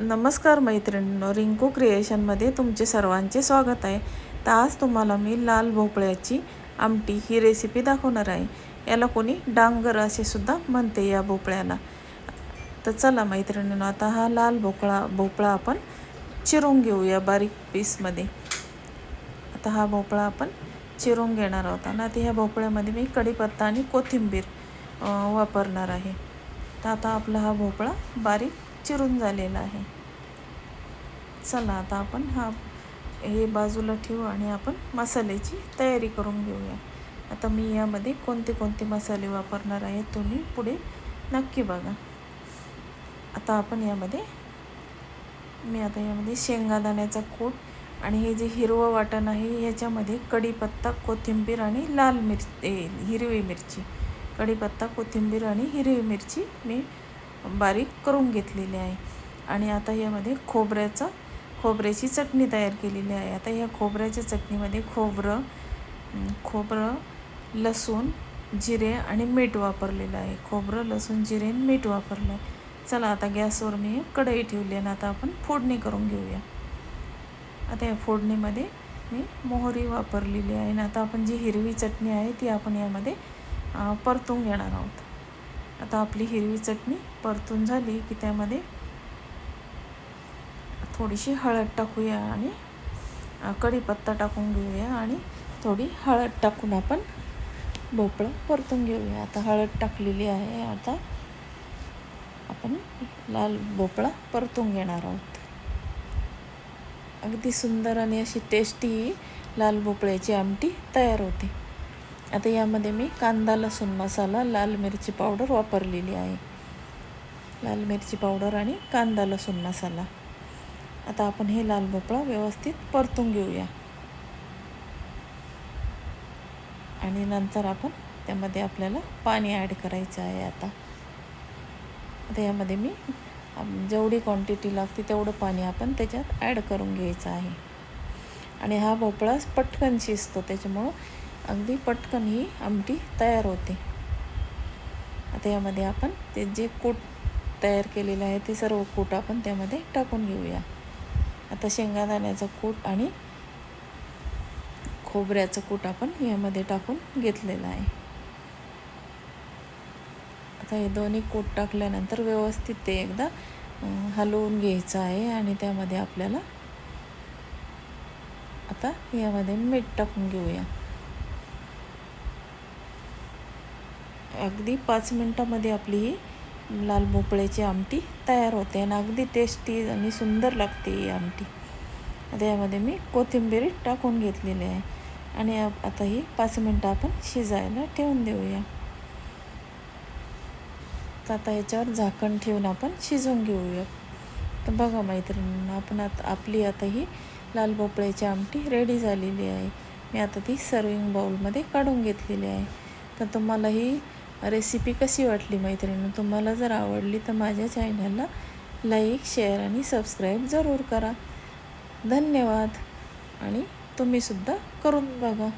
नमस्कार मैत्रिणींनो रिंकू क्रिएशनमध्ये तुमचे सर्वांचे स्वागत आहे. तर आज तुम्हाला मी लाल भोपळ्याची आमटी ही रेसिपी दाखवणार आहे. याला कोणी डांगर असे सुद्धा म्हणते या भोपळ्याला. तर चला मैत्रिणींनो आता हा लाल भोपळा भोपळा आपण चिरून घेऊया बारीक पीसमध्ये. आता हा भोपळा आपण चिरून घेणार आहोत आणि आता ह्या भोपळ्यामध्ये मी कढीपत्ता आणि कोथिंबीर वापरणार आहे. तर आता आपला हा भोपळा बारीक चिरून झालेला आहे. चला आता आपण हा हे बाजूला ठेवू आणि आपण मसाल्याची तयारी करून घेऊया. आता मी यामध्ये कोणते कोणते मसाले वापरणार आहे तुम्ही पुढे नक्की बघा. आता आपण यामध्ये मी आता यामध्ये शेंगादाण्याचा कूट आणि हे जे हिरवं वाटण आहे ह्याच्यामध्ये कढीपत्ता कोथिंबीर आणि लाल मिरची हिरवी मिरची. कढीपत्ता कोथिंबीर आणि हिरवी मिरची मी बारीक करून घेतलेली आहे. आणि आता यामध्ये खोबऱ्याचं खोबऱ्याची चटणी तयार केलेली आहे. आता ह्या खोबऱ्याच्या चटणीमध्ये खोबरं खोबरं लसूण जिरे आणि मीठ वापरलेलं आहे. खोबरं लसूण जिरे आणि मीठ वापरलं आहे. चला आता गॅसवर मी कढई ठेवली आणि आता आपण फोडणी करून घेऊया. आता या फोडणीमध्ये मी मोहरी वापरलेली आहे. आणि आता आपण जी हिरवी चटणी आहे ती आपण यामध्ये परतून घेणार आहोत. आता आपली हिरवी चटणी परतून झाली की त्यामध्ये थोडीशी हळद टाकूया आणि कढीपत्ता टाकून घेऊया आणि थोडी हळद टाकून आपण भोपळं परतून घेऊया. आता हळद टाकलेली आहे. आता आपण लाल भोपळा परतून घेणार आहोत. अगदी सुंदर आणि अशी टेस्टी लाल भोपळ्याची आमटी तयार होते. आता यामध्ये मी कांदा लसूण मसाला लाल मिरची पावडर वापरलेली आहे. लाल मिरची पावडर आणि कांदा लसूण मसाला. आता आपण हे लाल भोपळा व्यवस्थित परतून घेऊया. आणि नंतर आपण त्यामध्ये आपल्याला पाणी ॲड करायचं आहे आता. आता यामध्ये मी जेवढी क्वांटिटी लागते तेवढं पाणी आपण त्याच्यात ॲड करून घ्यायचं आहे. आणि हा भोपळा पटकन शिजतो त्याच्यामुळं अगदी पटकन ही आमटी तयार होते. आता यामध्ये आपण ते जे कूट तयार केलेलं आहे ते सर्व कूट आपण त्यामध्ये टाकून घेऊया. आता शेंगादाण्याचं कूट आणि खोबऱ्याचं कूट आपण यामध्ये टाकून घेतलेलं आहे. आता हे दोन्ही कूट टाकल्यानंतर व्यवस्थित ते एकदा हलवून घ्यायचं आहे आणि त्यामध्ये आपल्याला आता यामध्ये मीठ टाकून घेऊया. अगदी पाच मिनटामध्ये आपली ही लाल भोपळ्याची आमटी तयार होते आणि अगदी टेस्टी आणि सुंदर लागते ही आमटी. आता यामध्ये मी कोथिंबीर टाकून घेतलेली आहे. आणि आता ही पाच मिनटं आपण शिजायला ठेवून देऊया. तर आता याच्यावर झाकण ठेवून आपण शिजवून घेऊया. तर बघा मैत्रिणींना आपण आता आपली आता ही लाल भोपळ्याची आमटी रेडी झालेली आहे. मी आता ती सर्विंग बाउलमध्ये काढून घेतलेली आहे. तर तुम्हाला ही रेसिपी कशी वाटली मैत्रिणी? तुम्हाला जर आवडली तर माझ्या चॅनलला लाईक शेअर आणि सबस्क्राईब जरूर करा. धन्यवाद. आणि तुम्हीसुद्धा करून बघा.